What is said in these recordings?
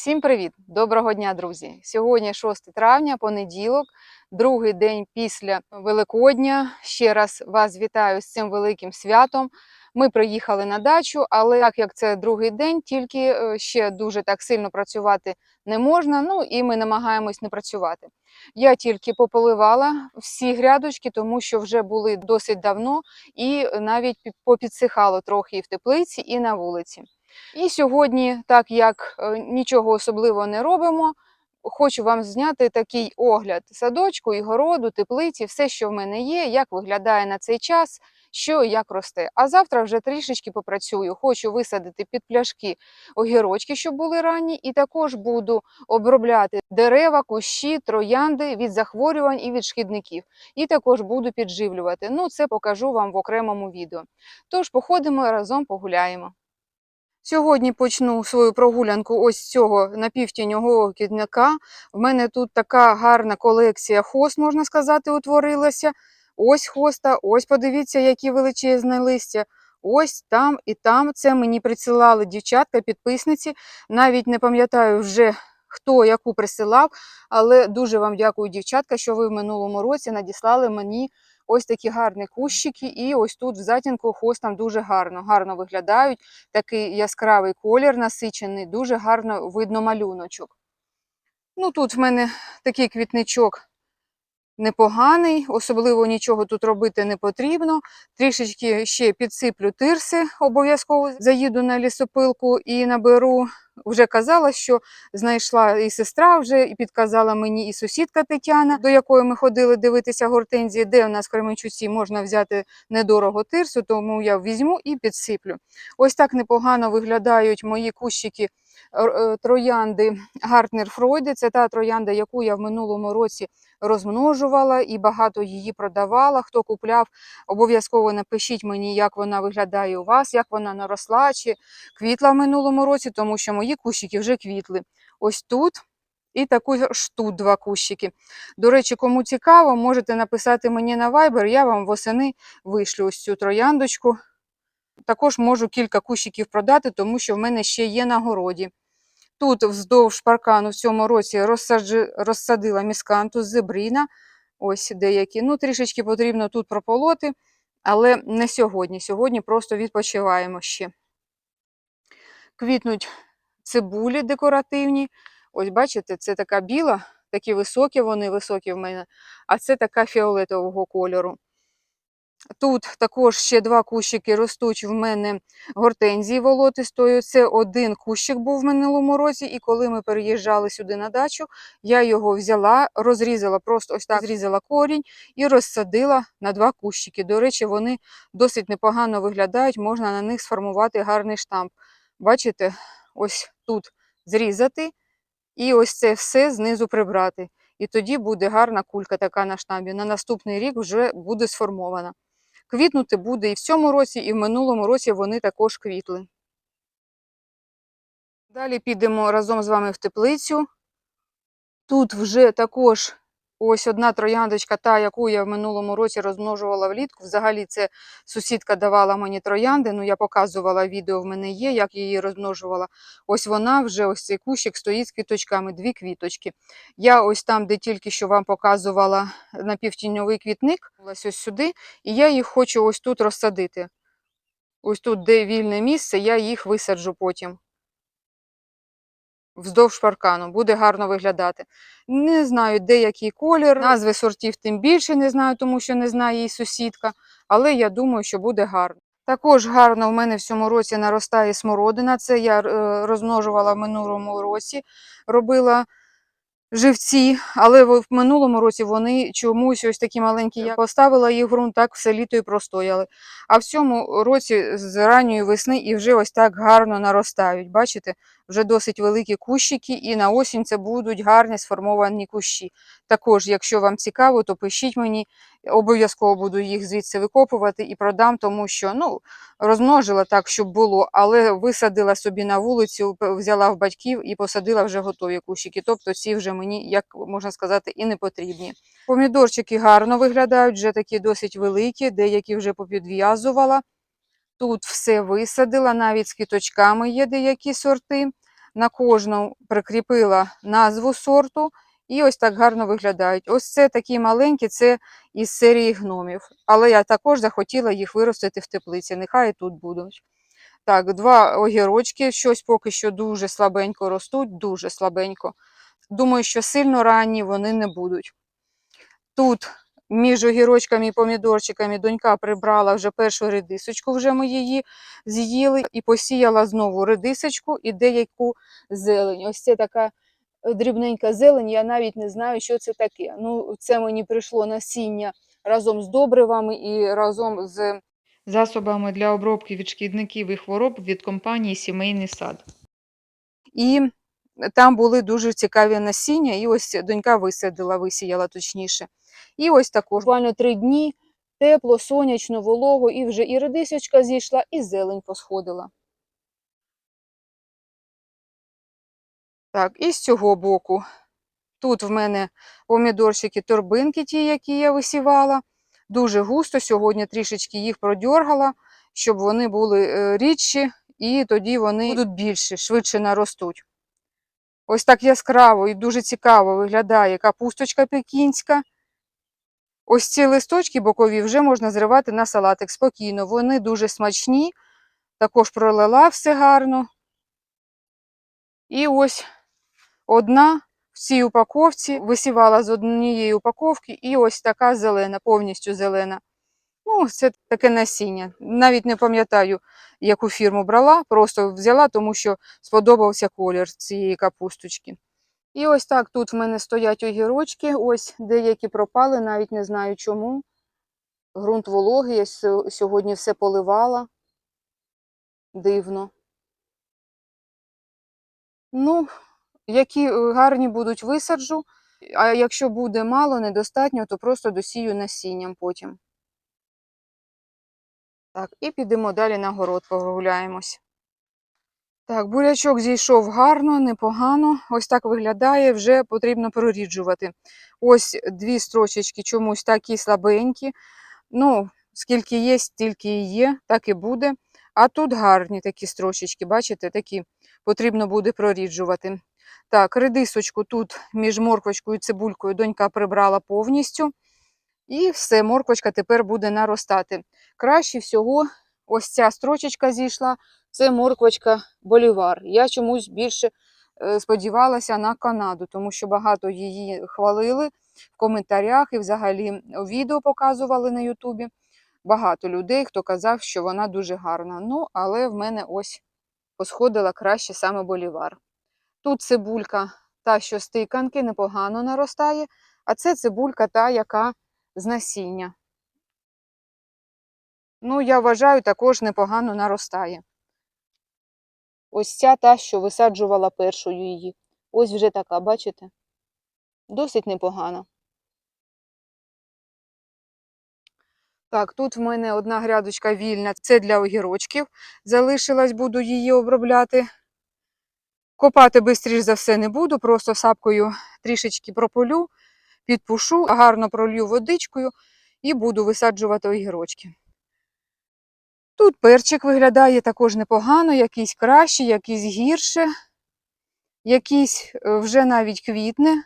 Всім привіт! Доброго дня, друзі! Сьогодні 6 травня, понеділок, другий день після Великодня. Ще раз вас вітаю з цим великим святом. Ми приїхали на дачу, але так як це другий день, тільки е, ще дуже так сильно працювати не можна. Ну і ми намагаємось не працювати. Я тільки пополивала всі грядочки, тому що вже були досить давно і навіть попідсихало трохи і в теплиці, і на вулиці. І сьогодні, так як е, нічого особливого не робимо, хочу вам зняти такий огляд садочку і городу, теплиці, все, що в мене є, як виглядає на цей час, що і як росте. А завтра вже трішечки попрацюю. Хочу висадити під пляшки огірочки, щоб були ранні, і також буду обробляти дерева, кущі, троянди від захворювань і від шкідників. І також буду підживлювати. Ну, це покажу вам в окремому відео. Тож походимо разом погуляємо. Сьогодні почну свою прогулянку ось цього напівтіньового кідника. В мене тут така гарна колекція хост, можна сказати, утворилася. Ось хоста, ось подивіться, які величезне листя. Ось там і там. Це мені присилали дівчатка, підписниці. Навіть не пам'ятаю вже, хто яку присилав, але дуже вам дякую, дівчатка, що ви в минулому році надіслали мені ось такі гарні кущики. І ось тут в затінку хостам дуже гарно, гарно виглядають такий яскравий колір насичений, дуже гарно видно малюночок. Ну, тут в мене такий квітничок непоганий, особливо нічого тут робити не потрібно. Трішечки ще підсиплю тирси, обов'язково заїду на лісопилку і наберу. Вже казала, що знайшла і сестра вже, і підказала мені і сусідка Тетяна, до якої ми ходили дивитися гортензії, де у нас в Кременчуці можна взяти недорого тирсу, тому я візьму і підсиплю. Ось так непогано виглядають мої кущики троянди Гартнер Фройди. Це та троянда, яку я в минулому році розмножувала і багато її продавала. Хто купляв, обов'язково напишіть мені, як вона виглядає у вас, як вона наросла чи квітла в минулому році, тому що мої кущики вже квітли. Ось тут. І також тут два кущики. До речі, кому цікаво, можете написати мені на Viber, я вам восени вишлю ось цю трояндочку. Також можу кілька кущиків продати, тому що в мене ще є на городі. Тут вздовж паркану в цьому році розсадила міскантус, зебріна. Ось деякі. Ну, трішечки потрібно тут прополоти, але не сьогодні. Сьогодні просто відпочиваємо ще. Квітнуть цибулі декоративні. Ось бачите, це така біла, такі високі, вони високі в мене, а це така фіолетового кольору. Тут також ще два кущики ростуть в мене гортензії волотистої. Це один кущик був в минулому році, і коли ми переїжджали сюди на дачу, я його взяла, розрізала, просто ось так зрізала корінь і розсадила на два кущики. До речі, вони досить непогано виглядають, можна на них сформувати гарний штамп. Бачите, ось тут зрізати і ось це все знизу прибрати. І тоді буде гарна кулька така на штамбі. На наступний рік вже буде сформована. Квітнути буде і в цьому році, і в минулому році вони також квітли. Далі підемо разом з вами в теплицю. Тут вже також ось одна трояндочка, та, яку я в минулому році розмножувала влітку. Взагалі це сусідка давала мені троянди, ну я показувала відео, в мене є, як її розмножувала. Ось вона вже, ось цей кущик стоїть з квіточками, дві квіточки. Я ось там, де тільки що вам показувала напівтіньовий квітник, ось ось сюди, і я їх хочу ось тут розсадити. Ось тут, де вільне місце, я їх висаджу потім. Вздовж паркану, буде гарно виглядати. Не знаю, де який колір, назви сортів тим більше не знаю, тому що не знає її сусідка, але я думаю, що буде гарно. Також гарно в мене в цьому році наростає смородина. Це я е, розмножувала в минулому році, робила живці, але в минулому році вони чомусь ось такі маленькі. Я поставила їх в ґрунт, так все літо і простояли. А в цьому році з ранньої весни і вже ось так гарно наростають. Бачите, вже досить великі кущики, і на осінь це будуть гарні сформовані кущі. Також, якщо вам цікаво, то пишіть мені, обов'язково буду їх звідси викопувати і продам, тому що ну, розмножила так, щоб було, але висадила собі на вулицю, взяла в батьків і посадила вже готові кущики. Тобто ці вже мені, як можна сказати, і не потрібні. Помідорчики гарно виглядають, вже такі досить великі, деякі вже попідв'язувала. Тут все висадила, навіть з квіточками є деякі сорти. На кожну прикріпила назву сорту, і ось так гарно виглядають. Ось це такі маленькі, це із серії гномів. Але я також захотіла їх виростити в теплиці. Нехай і тут будуть. Так, два огірочки, щось поки що дуже слабенько ростуть, дуже слабенько. Думаю, що сильно ранні вони не будуть. Тут між огірочками і помідорчиками донька прибрала вже першу редисочку, вже ми її з'їли, і посіяла знову редисочку і деяку зелень. Ось це така дрібненька зелень, я навіть не знаю, що це таке. Ну, це мені прийшло насіння разом з добривами і разом з засобами для обробки від шкідників і хвороб від компанії Сімейний сад. І там були дуже цікаві насіння, і ось донька висадила, висіяла точніше. І ось також буквально три дні тепло, сонячно, волого, і вже і редисочка зійшла, і зелень посходила. Так, і з цього боку. Тут в мене помідорчики, торбинки, ті, які я висівала. Дуже густо. Сьогодні трішечки їх продьоргала, щоб вони були е, рідші, і тоді вони будуть більше, швидше наростуть. Ось так яскраво і дуже цікаво виглядає капусточка пекінська. Ось ці листочки бокові вже можна зривати на салатик спокійно. Вони дуже смачні, також пролила все гарно. І ось одна в цій упаковці висівала з однієї упаковки, і ось така зелена, повністю зелена. Ну, це таке насіння. Навіть не пам'ятаю, яку фірму брала, просто взяла, тому що сподобався колір цієї капусточки. І ось так тут в мене стоять огірочки, ось деякі пропали, навіть не знаю чому. Грунт вологий, я сьогодні все поливала. Дивно. Ну, які е, гарні будуть висаджу, а якщо буде мало, недостатньо, то просто досію насінням потім. Так, і підемо далі на город прогуляємось. Так, бурячок зійшов гарно, непогано. Ось так виглядає, вже потрібно проріджувати. Ось дві строчечки чомусь такі слабенькі. Ну, скільки є, стільки і є, так і буде. А тут гарні такі строчечки, бачите, такі потрібно буде проріджувати. Так, редисочку тут між морквочкою і цибулькою донька прибрала повністю. І все, морквочка тепер буде наростати. Краще всього, ось ця строчечка зійшла, це морквочка Болівар. Я чомусь більше е, сподівалася на Канаду, тому що багато її хвалили в коментарях і взагалі відео показували на Ютубі. Багато людей, хто казав, що вона дуже гарна. Ну, але в мене ось посходила краще саме Болівар. Тут цибулька, та, що з тиканки, непогано наростає, а це цибулька та, яка з насіння. Ну, я вважаю, також непогано наростає. Ось ця та, що висаджувала першою її. Ось вже така, бачите? Досить непогана. Так, тут в мене одна грядочка вільна, це для огірочків. Залишилась, буду її обробляти. Копати бистріш за все не буду, просто сапкою трішечки прополю, підпушу, гарно пролью водичкою і буду висаджувати огірочки. Тут перчик виглядає також непогано, якийсь краще, якийсь гірше, якийсь е, вже навіть квітне.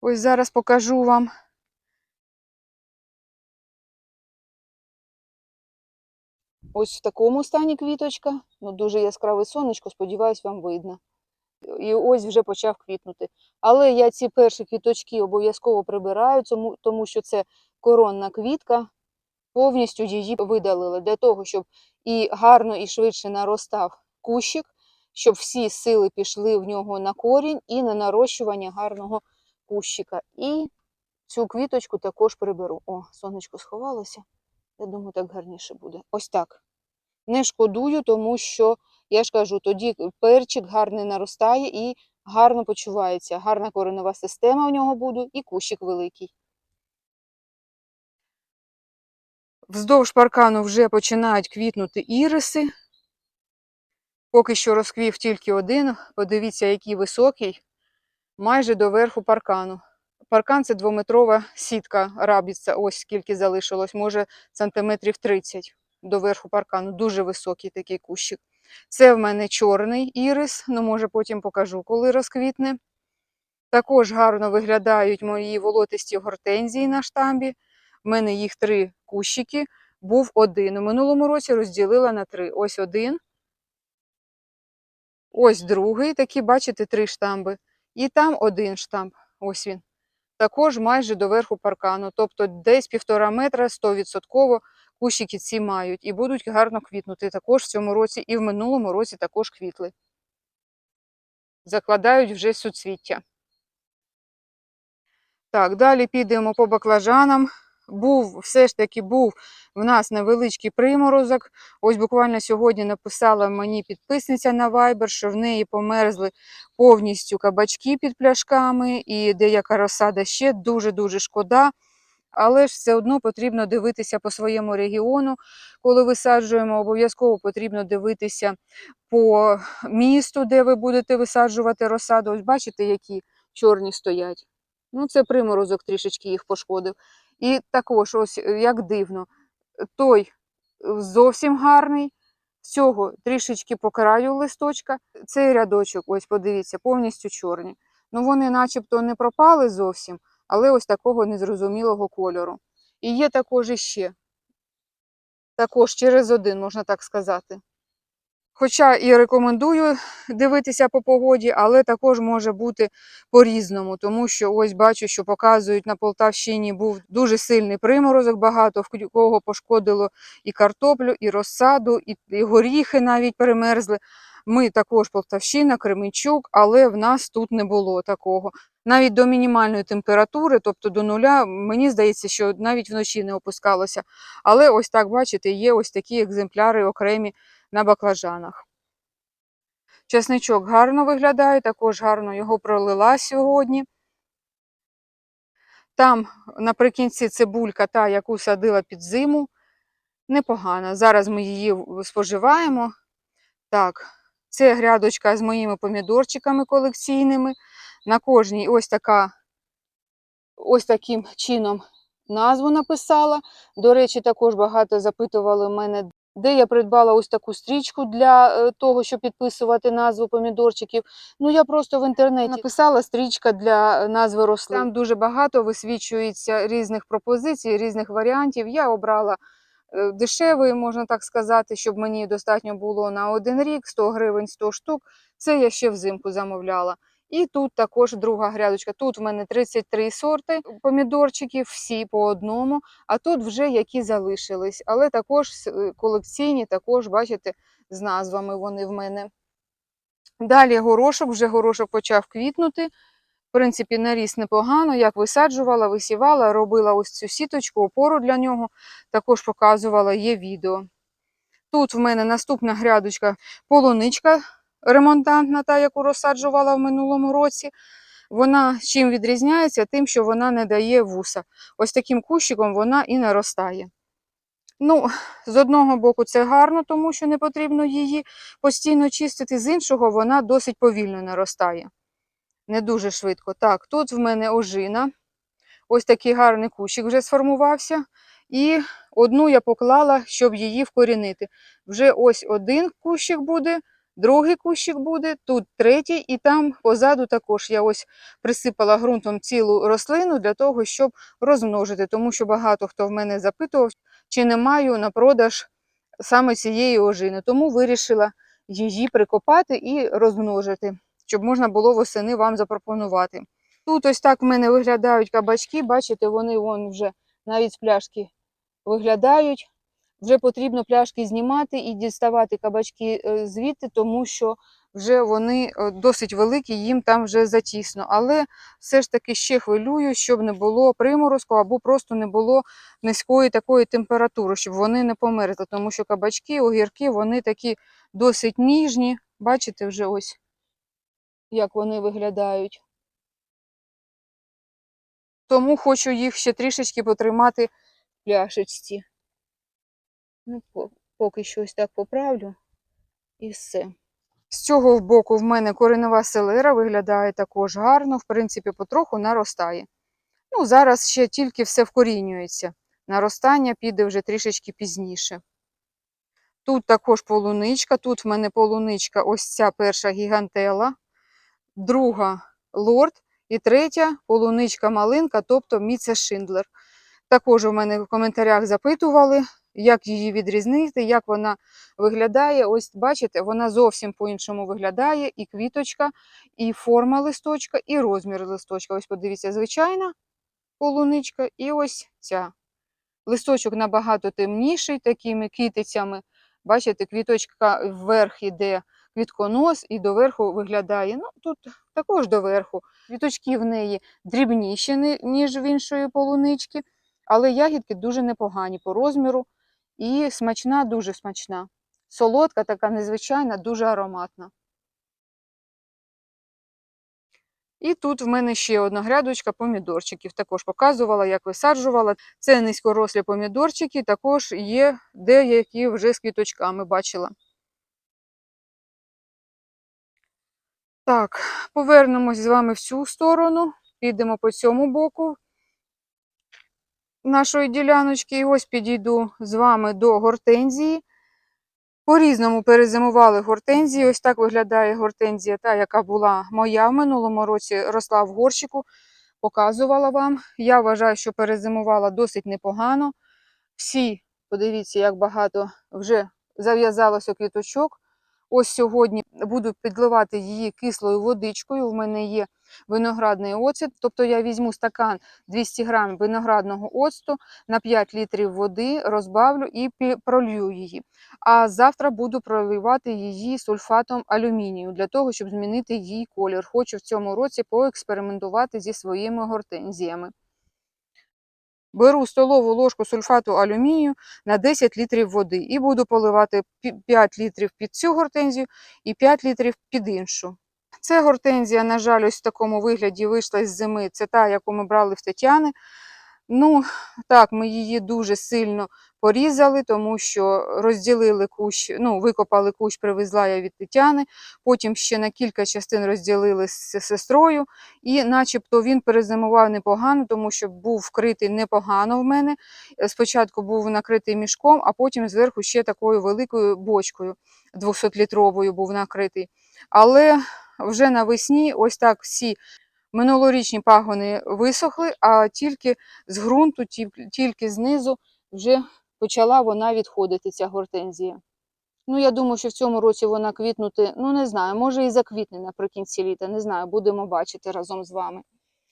Ось зараз покажу вам. Ось в такому стані квіточка. Ну, дуже яскраве сонечко, сподіваюсь, вам видно. І ось вже почав квітнути. Але я ці перші квіточки обов'язково прибираю, тому, що це коронна квітка. Повністю її видалили для того, щоб і гарно і швидше наростав кущик, щоб всі сили пішли в нього на корінь і на нарощування гарного кущика. І цю квіточку також приберу. О, сонечко сховалося. Я думаю, так гарніше буде. Ось так. Не шкодую, тому що, я ж кажу, тоді перчик гарний наростає і гарно почувається. Гарна коренева система в нього буде і кущик великий. Вздовж паркану вже починають квітнути іриси. Поки що розквів тільки один. Подивіться, який високий, майже до верху паркану. Паркан це двометрова сітка рабіця, ось скільки залишилось, може сантиметрів 30 до верху паркану. Дуже високий такий кущик. Це в мене чорний ірис, ну може потім покажу, коли розквітне. Також гарно виглядають мої волотисті гортензії на штамбі. У мене їх три кущики, був один. У минулому році розділила на три. Ось один. Ось другий, такі, бачите, три штамби. І там один штамб. Ось він. Також майже до верху паркану. Тобто десь півтора метра 100% кущики ці мають і будуть гарно квітнути також в цьому році, і в минулому році також квітли. Закладають вже суцвіття. Так, далі підемо по баклажанам. Був, все ж таки був в нас невеличкий приморозок. Ось буквально сьогодні написала мені підписниця на Viber, що в неї померзли повністю кабачки під пляшками і деяка розсада ще дуже-дуже шкода. Але ж все одно потрібно дивитися по своєму регіону. Коли висаджуємо, обов'язково потрібно дивитися по місту, де ви будете висаджувати розсаду. Ось бачите, які чорні стоять. Ну, це приморозок трішечки їх пошкодив. І також, ось е, як дивно, той е, зовсім гарний, цього трішечки по краю листочка. Цей рядочок, ось подивіться, повністю чорні. Ну, вони начебто не пропали зовсім, але ось такого незрозумілого кольору. І є також іще. Також через один, можна так сказати. Хоча і рекомендую дивитися по погоді, але також може бути по-різному, тому що ось бачу, що показують на Полтавщині був дуже сильний приморозок, багато в кого пошкодило і картоплю, і розсаду, і, і горіхи навіть перемерзли. Ми також Полтавщина, Кременчук, але в нас тут не було такого. Навіть до мінімальної температури, тобто до нуля, мені здається, що навіть вночі не опускалося. Але ось так, бачите, є ось такі екземпляри окремі на баклажанах. Чесничок гарно виглядає, також гарно його пролила сьогодні. Там наприкінці цибулька, та, яку садила під зиму, непогана. Зараз ми її споживаємо. Так, це грядочка з моїми помідорчиками колекційними. На кожній ось така, ось таким чином назву написала. До речі, також багато запитували мене, де я придбала ось таку стрічку для е, того, щоб підписувати назву помідорчиків. Ну, я просто в інтернеті написала стрічка для е, назви рослин. Там дуже багато висвічується різних пропозицій, різних варіантів. Я обрала дешевий, можна так сказати, щоб мені достатньо було на один рік, 100 гривень, 100 штук. Це я ще взимку замовляла. І тут також друга грядочка. Тут в мене 33 сорти помідорчиків, всі по одному, а тут вже які залишились. Але також колекційні, також, бачите, з назвами вони в мене. Далі горошок, вже горошок почав квітнути. В принципі, наріс непогано, як висаджувала, висівала, робила ось цю сіточку, опору для нього, також показувала, є відео. Тут в мене наступна грядочка полуничка ремонтантна, та, яку розсаджувала в минулому році. Вона чим відрізняється? Тим, що вона не дає вуса. Ось таким кущиком вона і наростає. Ну, з одного боку, це гарно, тому що не потрібно її постійно чистити, з іншого вона досить повільно наростає. Не дуже швидко. Так, тут в мене ожина. Ось такий гарний кущик вже сформувався. І одну я поклала, щоб її вкорінити. Вже ось один кущик буде, другий кущик буде, тут третій, і там позаду також я ось присипала ґрунтом цілу рослину для того, щоб розмножити. Тому що багато хто в мене запитував, чи не маю на продаж саме цієї ожини. Тому вирішила її прикопати і розмножити, щоб можна було восени вам запропонувати. Тут ось так в мене виглядають кабачки, бачите, вони вон вже навіть з пляшки виглядають. Вже потрібно пляшки знімати і діставати кабачки е, звідти, тому що вже вони е, досить великі, їм там вже затісно. Але все ж таки ще хвилюю, щоб не було приморозку або просто не було низької такої температури, щоб вони не померзли, тому що кабачки, огірки, вони такі досить ніжні. Бачите вже ось, як вони виглядають. Тому хочу їх ще трішечки потримати в пляшечці. Ну, поки що ось так поправлю і все. З цього боку в мене коренева селера виглядає також гарно, в принципі, потроху наростає. Ну, зараз ще тільки все вкорінюється. Наростання піде вже трішечки пізніше. Тут також полуничка. Тут в мене полуничка, ось ця перша гігантела, друга лорд і третя полуничка малинка, тобто Міце Шиндлер. Також у мене в коментарях запитували, як її відрізнити, як вона виглядає. Ось бачите, вона зовсім по-іншому виглядає. І квіточка, і форма листочка, і розмір листочка. Ось подивіться, звичайна полуничка, і ось ця. Листочок набагато темніший, такими китицями. Бачите, квіточка вверх іде квітконос і доверху виглядає. Ну, тут також доверху. Квіточки в неї дрібніші, ніж в іншої полунички, але ягідки дуже непогані по розміру і смачна, дуже смачна. Солодка, така незвичайна, дуже ароматна. І тут в мене ще одна грядочка помідорчиків. Також показувала, як висаджувала. Це низькорослі помідорчики, також є деякі вже з квіточками бачила. Так, повернемось з вами в цю сторону, підемо по цьому боку нашої діляночки. І ось підійду з вами до гортензії. По-різному перезимували гортензії. Ось так виглядає гортензія, та, яка була моя в минулому році, росла в горщику, показувала вам. Я вважаю, що перезимувала досить непогано. Всі, подивіться, як багато вже зав'язалося квіточок. Ось сьогодні буду підливати її кислою водичкою. В мене є виноградний оцет, тобто я візьму стакан 200 грам виноградного оцту на 5 літрів води, розбавлю і пролью її. А завтра буду проливати її сульфатом алюмінію для того, щоб змінити її колір. Хочу в цьому році поекспериментувати зі своїми гортензіями. Беру столову ложку сульфату алюмінію на 10 літрів води і буду поливати пі- 5 літрів під цю гортензію і 5 літрів під іншу. Це гортензія, на жаль, ось в такому вигляді вийшла з зими. Це та, яку ми брали в Тетяни. Ну, так, ми її дуже сильно порізали, тому що розділили кущ, ну, викопали кущ, привезла я від Тетяни. Потім ще на кілька частин розділили з сестрою. І начебто він перезимував непогано, тому що був вкритий непогано в мене. Е, Спочатку був накритий мішком, а потім зверху ще такою великою бочкою 200-літровою був накритий. Але вже навесні ось так всі минулорічні пагони висохли, а тільки з ґрунту, тільки знизу вже почала вона відходити, ця гортензія. Ну, я думаю, що в цьому році вона квітнути, ну не знаю, може і заквітне наприкінці літа, не знаю, будемо бачити разом з вами.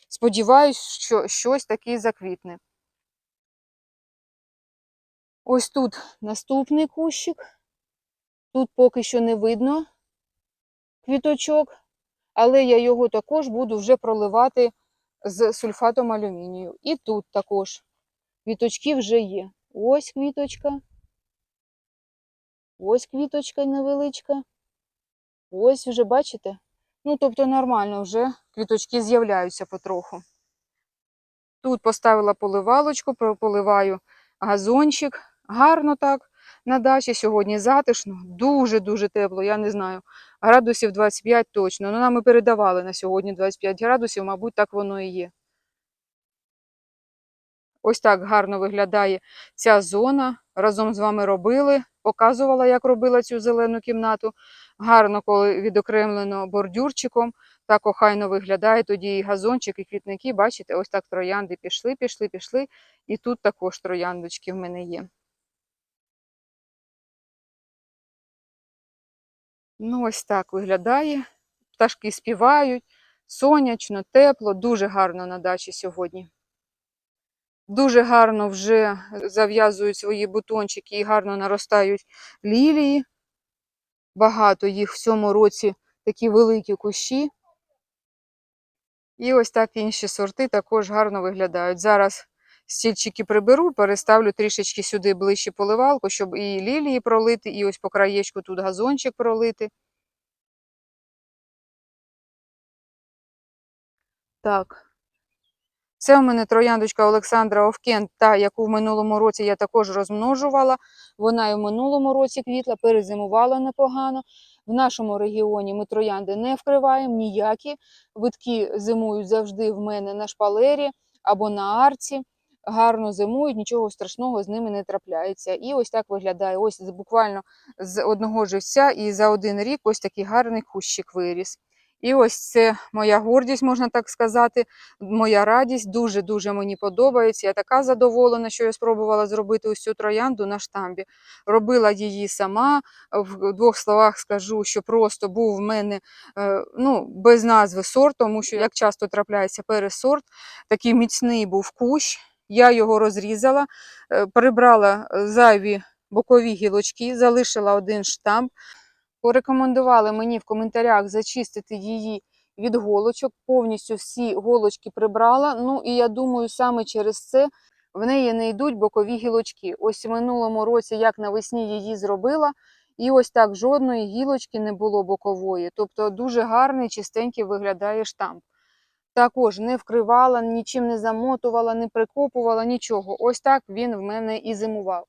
Сподіваюсь, що щось таке заквітне. Ось тут наступний кущик. Тут поки що не видно квіточок, але я його також буду вже проливати з сульфатом алюмінію. І тут також квіточки вже є. Ось квіточка. Ось квіточка невеличка. Ось вже бачите? Ну, тобто нормально вже квіточки з'являються потроху. Тут поставила поливалочку, поливаю газончик. Гарно так на дачі. Сьогодні затишно, дуже-дуже тепло, я не знаю. Градусів 25 точно. Ну, нам і передавали на сьогодні 25 градусів, мабуть, так воно і є. Ось так гарно виглядає ця зона. Разом з вами робили, показувала, як робила цю зелену кімнату. Гарно, коли відокремлено бордюрчиком. Так охайно виглядає тоді і газончик, і квітники. Бачите, ось так троянди пішли, пішли, пішли. І тут також трояндочки в мене є. Ну, ось так виглядає. Пташки співають, сонячно, тепло, дуже гарно на дачі сьогодні. Дуже гарно вже зав'язують свої бутончики і гарно наростають лілії. Багато їх в цьому році такі великі кущі. І ось так інші сорти також гарно виглядають. Зараз стільчики приберу, переставлю трішечки сюди ближче поливалку, щоб і лілії пролити, і ось по краєчку тут газончик пролити. Так. Це у мене трояндочка Олександра Овкен, та, яку в минулому році я також розмножувала. Вона і в минулому році квітла, перезимувала непогано. В нашому регіоні ми троянди не вкриваємо ніякі. Витки зимують завжди в мене на шпалері або на арці. Гарно зимують, нічого страшного з ними не трапляється. І ось так виглядає. Ось буквально з одного живця і за один рік ось такий гарний кущик виріс. І ось це моя гордість, можна так сказати, моя радість. Дуже-дуже мені подобається. Я така задоволена, що я спробувала зробити цю троянду на штамбі. Робила її сама. В двох словах скажу, що просто був в мене е, ну, без назви сорт, тому що як часто трапляється пересорт, такий міцний був кущ. Я його розрізала, е, прибрала е, зайві бокові гілочки, залишила один штамп. Порекомендували мені в коментарях зачистити її від голочок. Повністю всі голочки прибрала. Ну і я думаю, саме через це в неї не йдуть бокові гілочки. Ось в минулому році, як навесні її зробила, і ось так жодної гілочки не було бокової. Тобто дуже гарний, чистенький виглядає штамп. Також не вкривала, нічим не замотувала, не прикопувала, нічого. Ось так він в мене і зимував.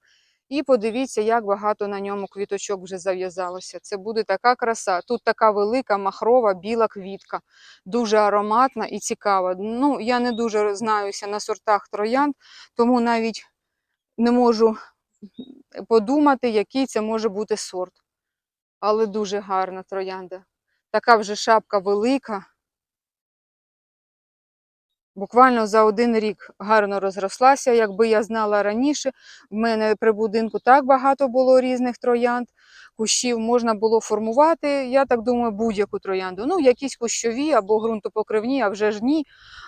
І подивіться, як багато на ньому квіточок вже зав'язалося. Це буде така краса. Тут така велика махрова біла квітка, дуже ароматна і цікава. Ну, я не дуже знаюся на сортах троянд, тому навіть не можу подумати, який це може бути сорт. Але дуже гарна троянда. Така вже шапка велика. Буквально за один рік гарно розрослася. Якби я знала раніше, в мене при будинку так багато було різних троянд, кущів можна було формувати, я так думаю, будь-яку троянду. Ну, якісь кущові або ґрунтопокривні, а вже ж ні.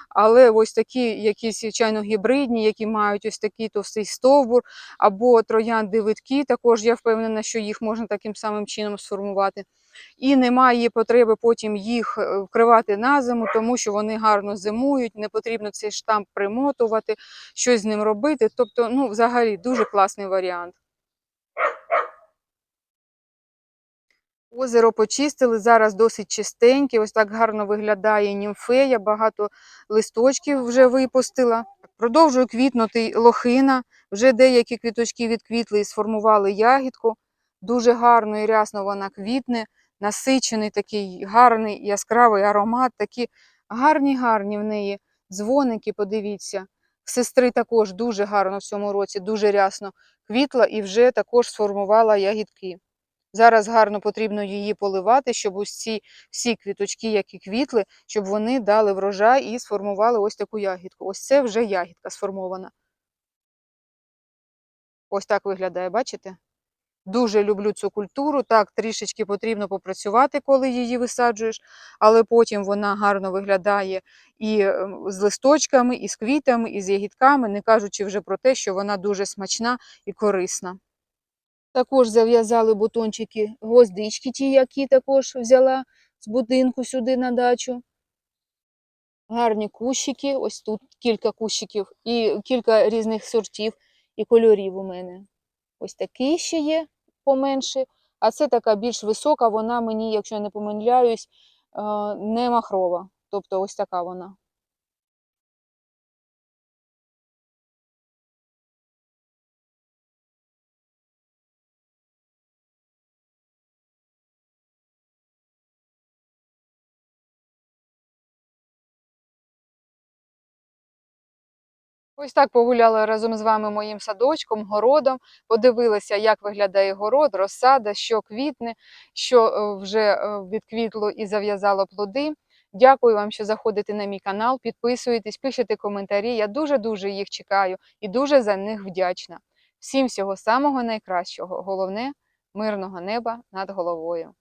Але ось такі якісь, звичайно, гібридні, які мають ось такий товстий стовбур, або троянди виткі, також я впевнена, що їх можна таким самим чином сформувати. І немає потреби потім їх е, вкривати на зиму, тому що вони гарно зимують, не потрібно цей штамп примотувати, щось з ним робити. Тобто, ну, взагалі, дуже класний варіант. Озеро почистили, зараз досить чистеньке, ось так гарно виглядає німфея, багато листочків вже випустила. Продовжує квітнути лохина, вже деякі квіточки відквітли і сформували ягідку. Дуже гарно і рясно вона квітне, насичений такий гарний яскравий аромат, такі гарні, гарні в неї дзвоники, подивіться. Сестри також дуже гарно в цьому році, дуже рясно квітла і вже також сформувала ягідки. Зараз гарно потрібно її поливати, щоб ось ці всі квіточки, які квітли, щоб вони дали врожай і сформували ось таку ягідку. Ось це вже ягідка сформована. Ось так виглядає, бачите? Дуже люблю цю культуру. Так, трішечки потрібно попрацювати, коли її висаджуєш, але потім вона гарно виглядає і ем, з листочками, і з квітами, і з ягідками, не кажучи вже про те, що вона дуже смачна і корисна. Також зав'язали бутончики гвоздички, ті, які також взяла з будинку сюди на дачу. Гарні кущики, ось тут кілька кущиків і кілька різних сортів і кольорів у мене. Ось такий ще є поменше, а це така більш висока, вона мені, якщо я не помиляюсь, е, не махрова. Тобто ось така вона. Ось так погуляла разом з вами моїм садочком, городом, подивилася, як виглядає город, розсада, що квітне, що е, вже е, відквітло і зав'язало плоди. Дякую вам, що заходите на мій канал, підписуєтесь, пишете коментарі. Я дуже-дуже їх чекаю і дуже за них вдячна. Всім всього самого найкращого. Головне мирного неба над головою.